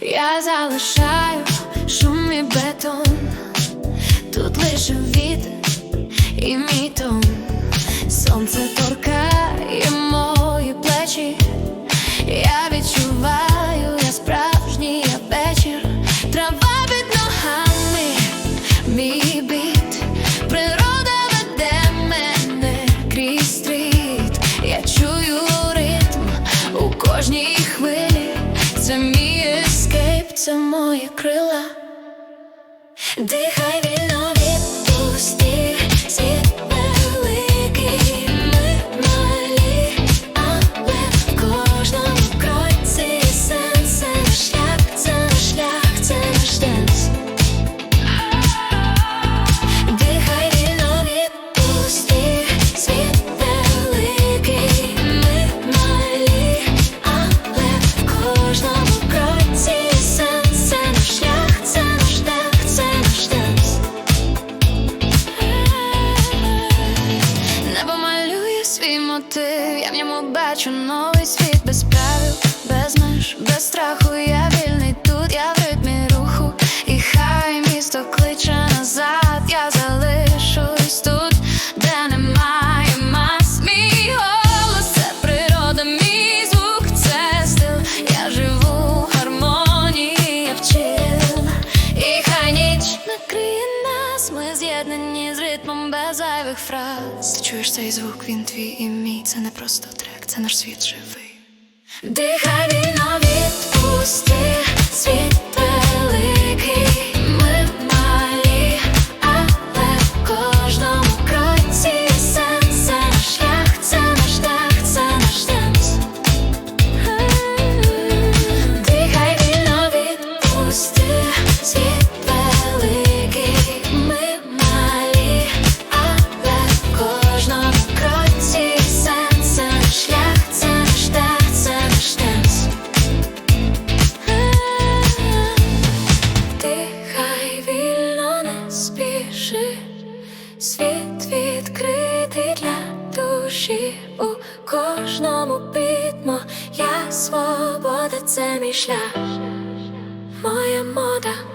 я залишаю шум і бетон, тут лише вітер і мій тон сонце торкає. Це мої крила, дихай вільно ти, я в ньому бачу новий світ без зайвих фраз. Ти чуєш цей звук, він твій і мій. Це не просто трек, це наш світ живий. Дихай вільно відпусти світ великий. still світ відкритий для душі у кожному пітмо я свобода, це мій шлях, моя мода.